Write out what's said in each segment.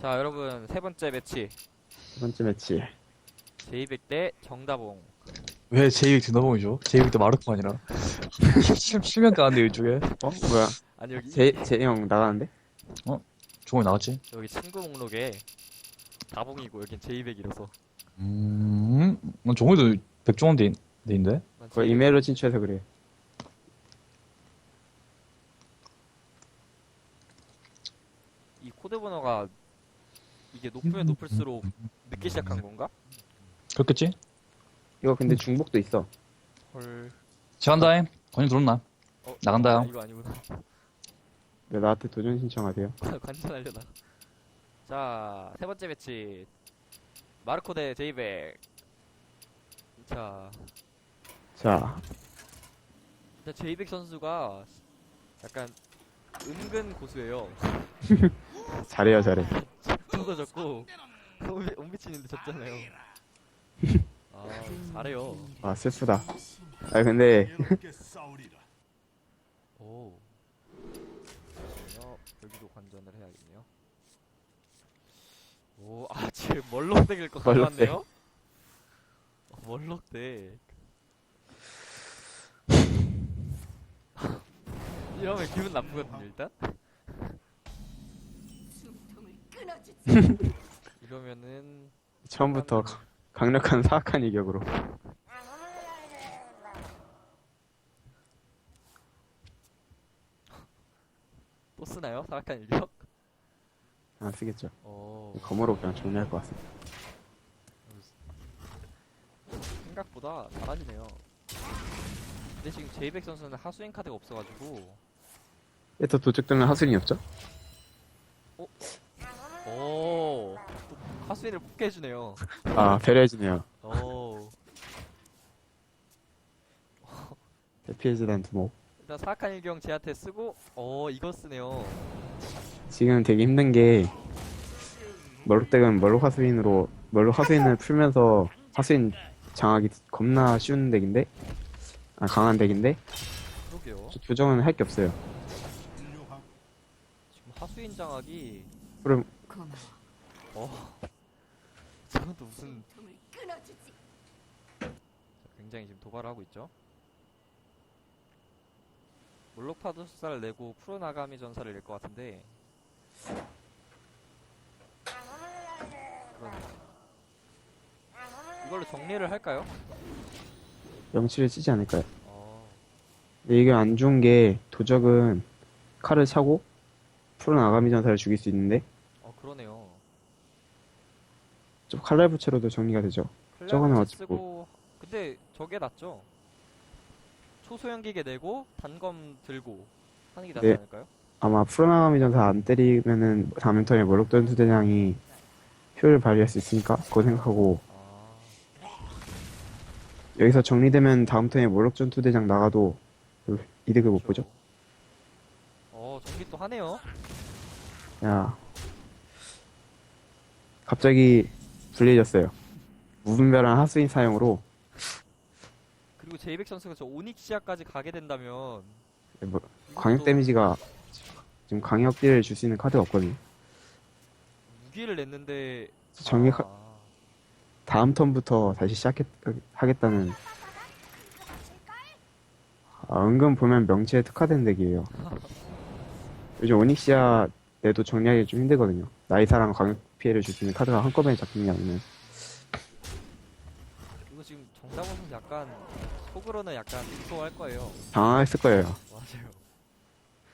자, 여러분, 세 번째 매치. 첫 번째 매치. 제200 대 정다봉. 왜 제이윅 드나봉이죠? 제이윅도 마르코 아니라 실, 실명 가는데 이쪽에 어? 뭐야? 아니, 여기, 제, 제형 나가는데? 종이 나왔지? 여기 친구 목록에 다봉이고, 여긴 제200이라서. 음, 난 종이도 백종원 돼, 돼 있는데? 그거 이메일로 친추해서 그래. 이 코드 번호가 이게 높으면 높을수록 늦게 시작한 건가? 그렇겠지? 이거 근데 중복도 있어. 헐. 제간다임 권유 들었나? 어, 나간다요. 아, 이거 아니구나. 네, 나한테 도전 신청하세요. 관전하려나. 자, 세 번째 매치. 마르코 대 제이백. 자, 자, 근데 제이백 선수가 약간 은근 고수예요. 잘해요, 잘해. 저도 졌고, 온비치님도 졌잖아요. 아, 잘해요. 아, 슬프다. 아, 근데. 오. 여기도 관전을 해야겠네요. 오, 아, 지금 멀록덱일 것 멀록덱. 같네요? 어, 멀록덱. 이러면 기분 나쁘거든요, 일단? 이러면은, 처음부터 가- 강력한 사악한 이격으로. 또 쓰나요? 사악한 일격? 안 쓰겠죠. 어, 검으로 그냥 정리할 것 같습니다. 생각보다 잘하시네요. 근데 지금 제이백 선수는 하수인 카드가 없어가지고, 얘또 도적들은 하수인이 없죠? 오, 또 하수인을 뽑게 해주네요. 아, 배려해주네요. 오, 대피해주단 두목. 일단 사악한 일경 제한테 쓰고, 어, 이거 쓰네요. 지금 되게 힘든 게, 멀록덱은 멀록 하수인으로, 멀록 하수인을 풀면서 하수인 장악이 겁나 쉬운 덱인데, 아, 강한 덱인데, 그러게요. 저 조정은 할 게 없어요. 지금 하수인 장악이, 그럼, 고마워. 어, 저건 또 무슨, 숨통을 끊어주지. 굉장히 지금 도발을 하고 있죠. 몰록파도 수사를 내고 프로나가미 전사를 낼 것 같은데. 이걸로 정리를 할까요? 명치를 치지 않을까요? 어, 근데 이게 안 좋은 게, 도적은 칼을 차고, 푸른 아가미 전사를 죽일 수 있는데, 어 그러네요. 좀 칼날 부채로도 정리가 되죠. 저거는 뭐. 쓰고 근데 저게 낫죠. 초소형 기계 내고 단검 들고 하는 게 낫지 네. 않을까요? 아마 푸르나가미 전사 안 때리면은 다음 턴에 멀록던 수대장이 효율을 발휘할 수 있으니까 그거 생각하고 아, 여기서 정리되면 다음 턴에 몰록 전 투대장 나가도 그 이득을 못 보죠. 어 전기 또 하네요. 야 갑자기 불리해졌어요. 무분별한 하수인 사용으로 그리고 제이백 선수가 저 오닉시아까지 가게 된다면 뭐 이것도 광역 데미지가 지금 광역 딜을 줄 수 있는 카드가 없거든요. 무기를 냈는데 정리 아, 다음 턴부터 다시 시작하겠다는 아, 은근 보면 명치에 특화된 덱이에요. 요즘 오닉시아 내도 정리하기 좀 힘들거든요. 나이 사랑 광역 피해를 줄 수 있는 카드가 한꺼번에 게 아니면 이거 지금 선수 약간 속으로는 약간 무서워할 거예요. 당황했을 거예요. 맞아요.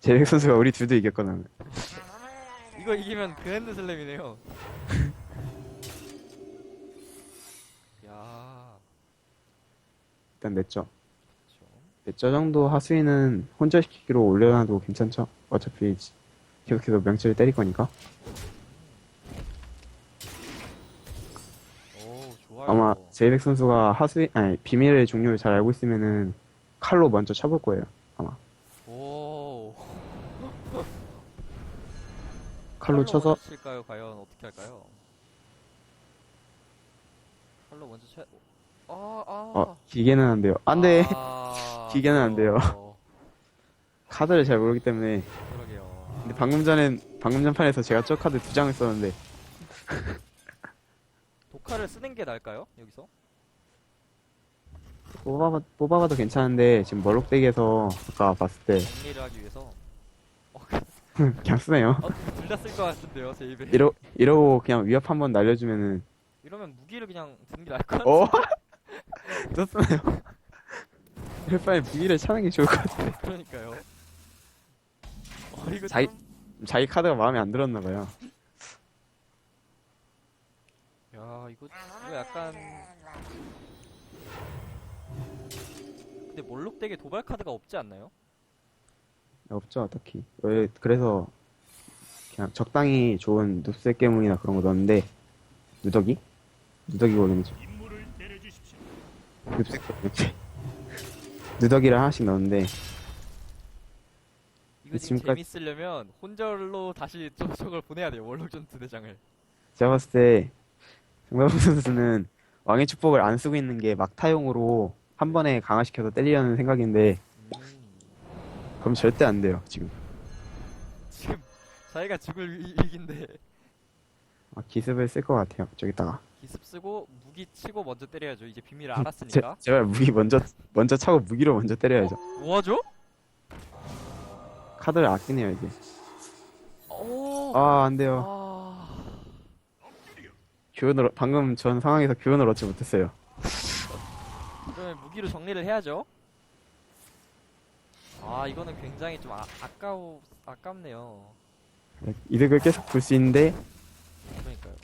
제백 선수가 우리 둘도 이겼거든. 이거 이기면 그랜드 슬램이네요. 야, 일단 냈죠. 그렇죠. 냈죠 정도 하수인은 혼자 시키기로 올려놔도 괜찮죠. 어차피 계속해서 명치를 때릴 거니까. 오, 좋 아마 제이백 선수가 하수인 아니 비밀의 종류를 잘 알고 있으면은 칼로 먼저 쳐볼 거예요. 오. 칼로 쳐서 칠까요? 과연 어떻게 할까요? 칼로 먼저 쳐. 아, 아. 어 기계는 안 돼요. 안 돼. 아, 기계는 안 돼요. 어, 카드를 잘 모르기 때문에. 그러게요. 근데 방금 전엔 방금 전 판에서 제가 저 카드 두 장을 썼는데 독화를 쓰는 게 나을까요? 여기서? 뽑아봐, 뽑아봐도 괜찮은데 지금 멀록덱에서 아까 봤을 때 정리를 하기 위해서. 어, 그냥 쓰네요. 둘다 쓸 것 같은데요, 제 입에. 이러, 이러고 그냥 위협 한번 날려주면은 이러면 무기를 그냥 드는 게 나을 것 같아. 어? 또 쓰나요? 이럴 바에 무기를 차는 게 좋을 것 같아. 그러니까요. 어, 이거 자기- 좀... 자기 카드가 마음에 안 들었나 봐요. 야, 이거, 이거 약간. 근데 몰록덱에 도발 카드가 없지 않나요? 없죠, 딱히. 왜, 그래서 그냥 적당히 좋은 눕스 깨문이나 그런 거 넣었는데 누더기? 누더기 내려주십시오. 눕스 깨문. 누더기를 하나씩 넣었는데 이거 지금 지금까지- 재밌으려면 혼절로 다시 저, 저걸 보내야 돼요. 월록 전투 대장을. 제가 봤을 때 정답 선수는 왕의 축복을 안 쓰고 있는 게 막타용으로 한 번에 강화시켜서 때리려는 생각인데 음, 그럼 절대 안 돼요 지금 지금 자기가 죽을 위- 위기인데 아, 기습을 쓸 것 같아요 저기다가 기습 쓰고 무기 치고 먼저 때려야죠. 이제 비밀을 제, 알았으니까. 제발 무기 먼저 먼저 차고 무기로 먼저 때려야죠 뭐하죠? 카드를 아끼네요 이제 오. 아 안 돼요 아. 교훈을 방금 전 상황에서 교훈을 얻지 못했어요 그러면 무기로 정리를 해야죠. 아 이거는 굉장히 좀 아, 아까워 아깝네요. 이득을 계속 볼 수 있는데 그러니까요.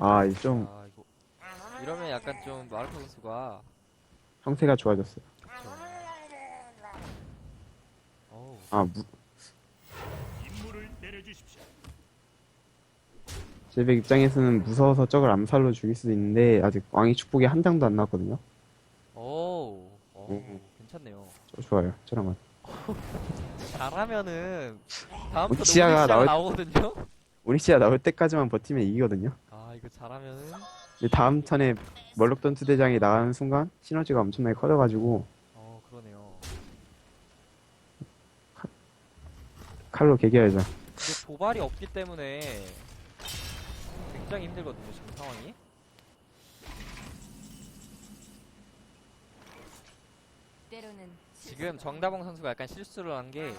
아 이제 좀아 이거 이러면 약간 좀 마르코 선수가 형태가 좋아졌어요 그쵸. 어우 아 무, 임무를 내려주십시오. 제백 입장에서는 무서워서 적을 암살로 죽일 수도 있는데 아직 왕의 축복이 한 장도 안 나왔거든요 오우 어우, 음. 괜찮네요. 저 좋아요 저랑은 잘하면은 다음부터 우치아가 노리시아가 나올- 나오거든요. 오닉시아 나올 때까지만 버티면 이기거든요 아 이거 잘하면은 근데 다음 턴에 멀록던투 대장이 나가는 순간 시너지가 엄청나게 커져가지고 어 그러네요. 칼로 개겨야죠. 근데 도발이 없기 때문에 굉장히 힘들거든요 지금 상황이. 때로는 지금 정다봉 선수가 약간 실수를 한 게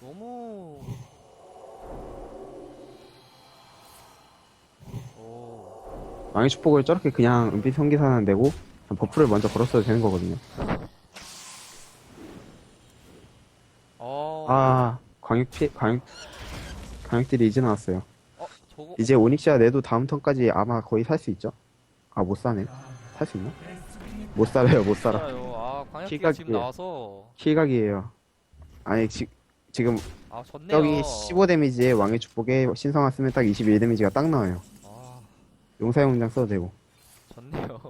너무 오 왕의 축복을 저렇게 그냥 은빛 성기사는 내고 버프를 먼저 걸었어도 되는 거거든요. 어, 아 광역 피 광역 광역들이 이제 나왔어요. 어, 저거 이제 오닉시아 내도 다음 턴까지 아마 거의 살 수 있죠? 아 못 사네. 살 수 있나? 못 살아요 못 살아. 알아요. 아, 광역기가 키가 지금 예. 나와서 킬각이에요. 아니 지, 지금 아, 좋네요. 저기 15 데미지에 왕의 축복에 신성화 쓰면 딱 21 데미지가 딱 나와요. 아, 용사용장 써도 되고. 좋네요.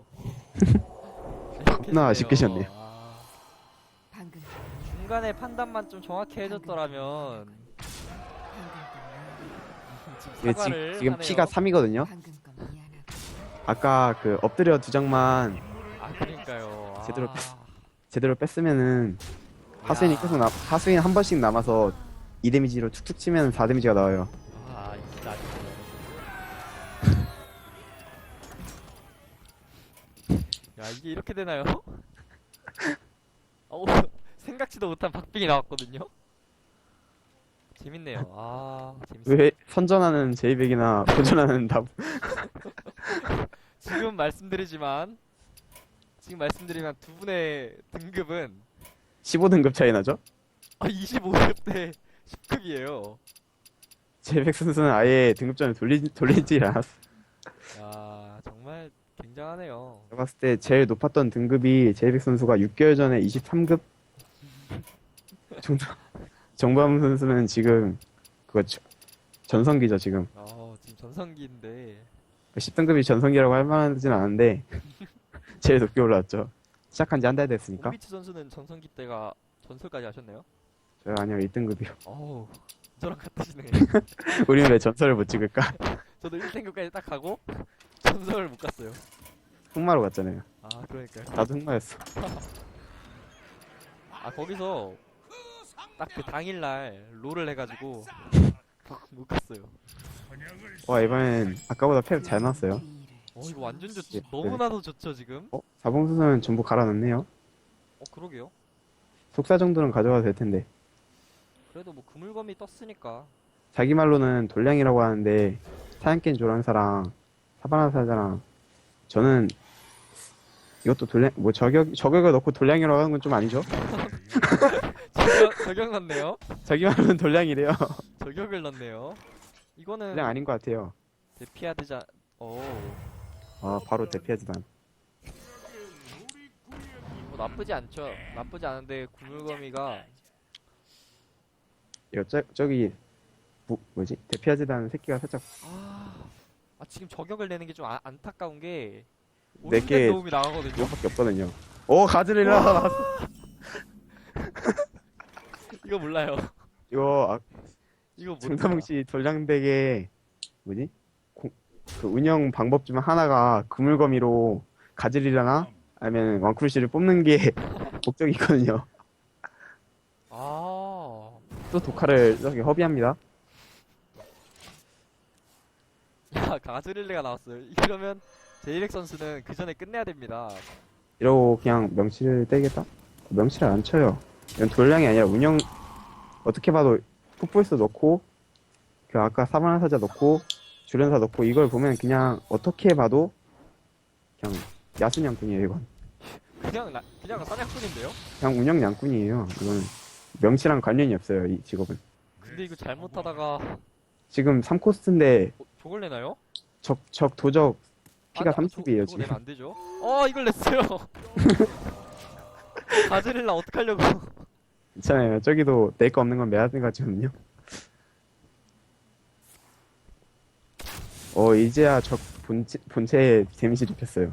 겁나 아쉽게 방금 중간에 판단만 좀 정확히 해줬더라면 사과를 지, 지금 하네요. 피가 3이거든요. 방금 건 미안하다. 아까 그 엎드려 두 장만 아, 그러니까요. 아, 제대로 제대로 뺐으면은 하수인이 야. 계속 남 하수인 한 번씩 남아서 2 데미지로 툭툭 치면 4 데미지가 나와요. 아, 이거 진짜 아쉽네요. 야, 이게 이렇게 되나요? 어, 생각지도 못한 박빙이 나왔거든요? 재밌네요. 아, 재밌어요. 왜 선전하는 제이백이나 도전하는 나 지금 말씀드리지만, 지금 말씀드리면 두 분의 등급은 15등급 차이 나죠? 아, 25급 대 10급이에요. 제이백 선수는 아예 등급전을 돌리 돌리지 않았어. 야, 정말 굉장하네요. 제가 봤을 때 제일 높았던 등급이 제이백 선수가 6개월 전에 23급 정밤 선수는 지금 그거 저- 전성기죠 지금. 어, 지금 전성기인데, 10등급이 전성기라고 할 만하진 않은데 제일 높게 올라왔죠. 시작한 지 한 달 됐으니까. 오비츠 선수는 전성기 때가 전설까지 하셨네요? 저 아니요 1등급이요. 어우, 저랑 같으시네. 우리는 왜 전설을 못 찍을까? 저도 1등급까지 딱 가고, 전설을 못 갔어요. 흑마로 갔잖아요. 아, 아 그러니까요. 나도 흑마였어. 아 거기서 딱 그 당일날 롤을 해가지고 못 갔어요. 와 이번엔 아까보다 팩 잘 나왔어요. 어 이거 완전 좋죠. 예, 너무나도 좋죠 지금. 어? 사봉수는 전부 갈아놨네요. 어 그러게요. 속사 정도는 가져가도 될 텐데. 그래도 뭐 그물검이 떴으니까. 자기 말로는 돌량이라고 하는데 사냥꾼 조랑사랑 사바나 사자랑 저는 이것도 돌량 뭐 저격 저격을 넣고 돌량이라고 하는 건 좀 아니죠? 저격 저격 넣네요. 자기 말로는 돌량이래요. 저격을 넣네요. 이거는 돌량 아닌 것 같아요. 대피하드자. 오. 아 바로 대피하지단. 뭐 나쁘지 않죠. 나쁘지 않은데 구물검이가 이거 저, 저기 뭐, 뭐지 대피하지단 새끼가 살짝 아, 아 지금 저격을 내는 게 좀 아, 안타까운 게네 오른쪽 개- 도움이 나가거든요. 이거밖에 없거든요. 오 나왔어. 이거 몰라요. 이거 아, 이거. 정다몽 씨 돌량덱에 뭐지 공- 그 운영 방법 중 하나가 그물거미로 가즈리라나 아니면 왕크루시를 뽑는 게 목적이 있거든요. 아, 또 독화를 저기 허비합니다. 야 가즈릴레가 나왔어요. 이러면 제이렉 선수는 그 전에 끝내야 됩니다. 이러고 그냥 명치를 떼겠다? 명치를 안 쳐요. 이건 돌량이 아니라 운영 어떻게 봐도 풋볼스 넣고 그 아까 사바나 사자 넣고 주련사 넣고 이걸 보면 그냥 어떻게 봐도 그냥 야순 양꾼이에요 이건. 그냥 나, 그냥 사냥꾼인데요? 그냥 운영 양꾼이에요. 이거는 명치랑 관련이 없어요 이 직업은. 근데 이거 잘못하다가 지금 3코스인데 어, 저걸 내나요? 적, 적 도적 피가 아, 나- 저- 30이에요 저거 지금. 내면 안 되죠? 어, 이걸 냈어요. 가즈릴라 어떡하려고? 괜찮아요. 저기도 낼 거 없는 건 매하는 거거든요. 어 이제야 적 본체, 본체에 데미지 입혔어요.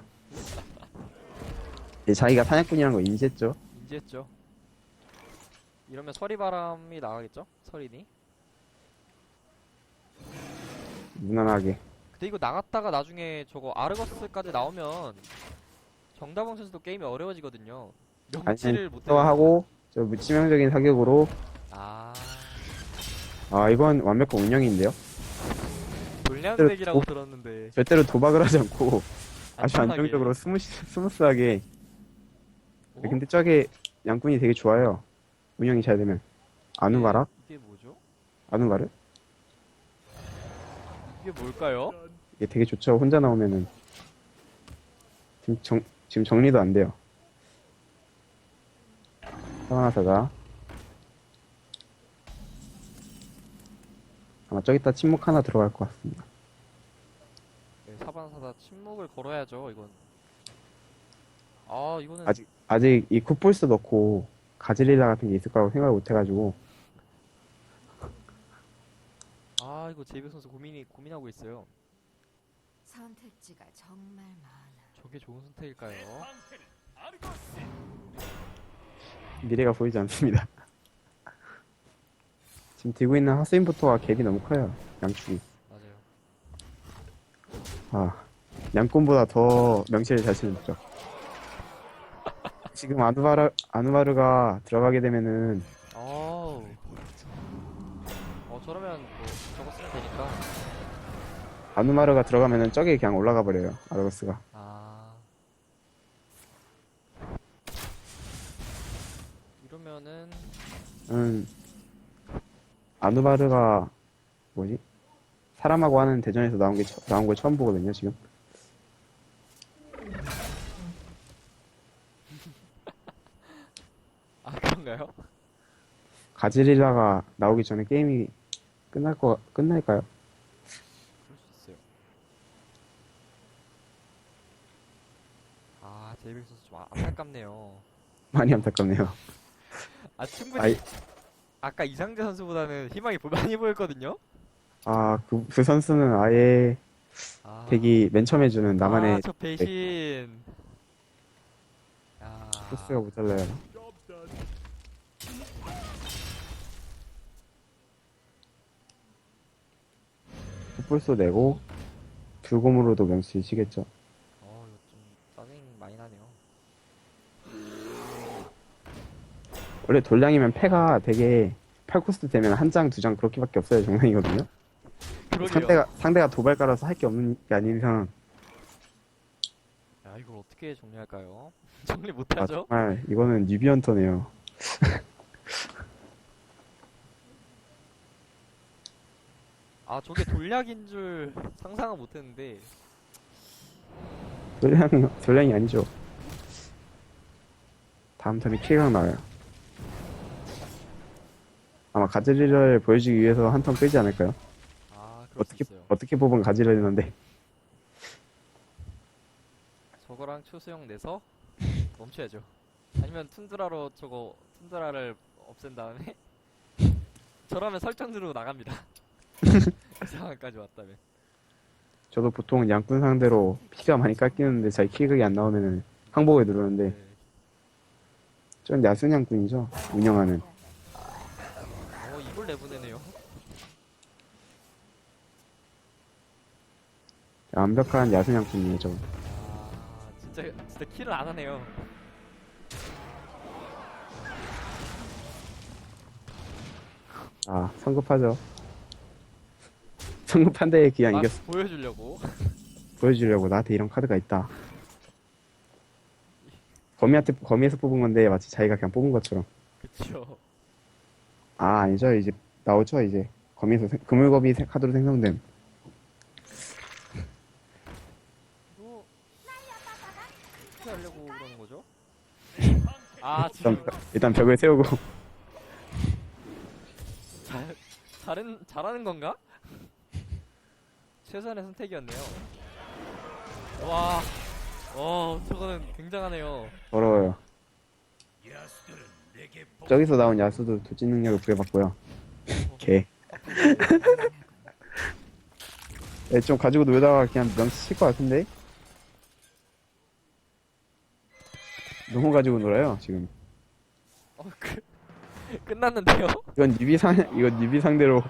이제 자기가 사냥꾼이라는 거 인지했죠. 인지했죠. 이러면 서리바람이 나가겠죠? 서린이. 무난하게. 근데 이거 나갔다가 나중에 저거 아르거스까지 나오면 정다봉 선수도 게임이 어려워지거든요. 명치를 못또 하고 저 치명적인 사격으로 아 아 이건 완벽한 운영인데요. 돌량덱이라고 도- 들었는데 절대로 도박을 하지 않고 아주 안전하게. 안정적으로 스무 스무스하게. 어? 근데 저게 양꾼이 되게 좋아요. 운영이 잘 되면. 아누바라? 이게 뭐죠? 아누바르? 이게 뭘까요? 이게 되게 좋죠. 혼자 나오면은 지금 정 지금 정리도 안 돼요. 사바나사가 아마 저기다 침묵 하나 들어갈 것 같습니다. 네, 사바나사다 침묵을 걸어야죠 이건. 아 이거는 아직 아직 이 쿠폴스 넣고 가즈릴라 같은 게 있을 거라고 생각을 못 해가지고 아 이거 제이백 선수 고민이 고민하고 있어요. 선택지가 정말 많아. 저게 좋은 선택일까요? 미래가 보이지 않습니다. 지금 들고 있는 하스인부터가 갭이 너무 커요. 양축이. 맞아요. 아, 양꾼보다 더 명치를 잘 치는 거죠. 지금 아누바르, 아누바르가 들어가게 되면은, 어우. 어 저러면 뭐 저거 쓰면 되니까. 아누마르가 들어가면은 저게 그냥 올라가 버려요. 아르거스가. 아. 이러면은 음, 아누바르가, 뭐지? 사람하고 하는 대전에서 나온 게, 처- 나온 걸 처음 보거든요, 지금. 아 그런가요? 가즈릴라가 나오기 전에 게임이 끝날 거, 끝날까요? 그럴 수 있어요. 아 제이백 선수 좀 아- 안타깝네요. 많이 안타깝네요. 아 충분히 아이. 아까 이상재 선수보다는 희망이 보- 많이 보였거든요. 아, 그, 그 선수는 아예 아, 되게 맨 처음 해주는 나만의 아, 저 배신. 아, 코스가 모자라요. 풋볼소 내고 불곰으로도 명치 치겠죠. 어, 이거 좀 짜증 많이 나네요. 원래 돌량이면 패가 되게 8코스트 되면 한 장, 두 장 그렇게밖에 없어요 정상이거든요. 그러게요. 상대가 상대가 도발 깔아서 할 게 없는 게 아닌 이상 야, 이걸 어떻게 정리할까요? 정리 아, 못하죠? 정말 이거는 뉴비 헌터네요. 아, 저게 돌약인 줄 상상은 못했는데. 돌량 돌량이 아니죠. 다음 턴에 킬각 나와요. 아마 가젤리를 보여주기 위해서 한 턴 빼지 않을까요? 아, 그럴 어떻게 수 있어요. 어떻게 뽑은 가젤리인데 저거랑 초수형 내서 멈춰야죠. 아니면 툰드라로 저거 툰드라를 없앤 다음에 저라면 설정 누르고 나갑니다. 이 상황까지 왔다면. 저도 보통 양꾼 상대로 피가 많이 깎이는데 자기 킬각이 안 나오면은 항복을 누르는데 네. 전 야순 양꾼이죠 운영하는 어, 이걸 내보내네요. 완벽한 야순 양꾼이에요 저. 아, 진짜 진짜 킬을 안 하네요. 아 성급하죠. 성급한데 그냥 아, 이겼어 보여주려고. 보여주려고 나한테 이런 카드가 있다. 거미한테 거미에서 뽑은 건데 마치 자기가 그냥 뽑은 것처럼. 그쵸. 아 아니죠 이제 나오죠 이제 거미에서 생- 그물거미 세- 카드로 생성된 이거 어떻게 하려고 그러는 거죠? 아, 지금 일단, 일단 벽을 세우고 잘, 잘은, 잘하는 건가? 최선의 선택이었네요. 와, 와, 저거는 굉장하네요. 더러워요. 저기서 나온 야수도 도찐 능력을 부여받고요. 개. 네, 좀 가지고 놀다가 그냥 명치 칠것 같은데? 너무 가지고 놀아요, 지금. 어, 그, 끝났는데요? 이건 뉴비 상, 이건 뉴비 상대로.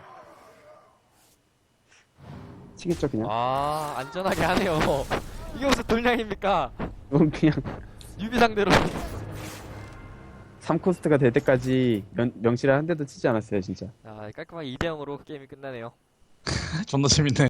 치겠죠, 그냥? 아, 안전하게 하네요. 이게 무슨 돌량입니까? 이건 그냥 유비 상대로. 3코스트가 될 때까지 명, 명치를 한 대도 치지 않았어요, 진짜. 아, 깔끔하게 2대0으로 게임이 끝나네요. 존나 재밌네.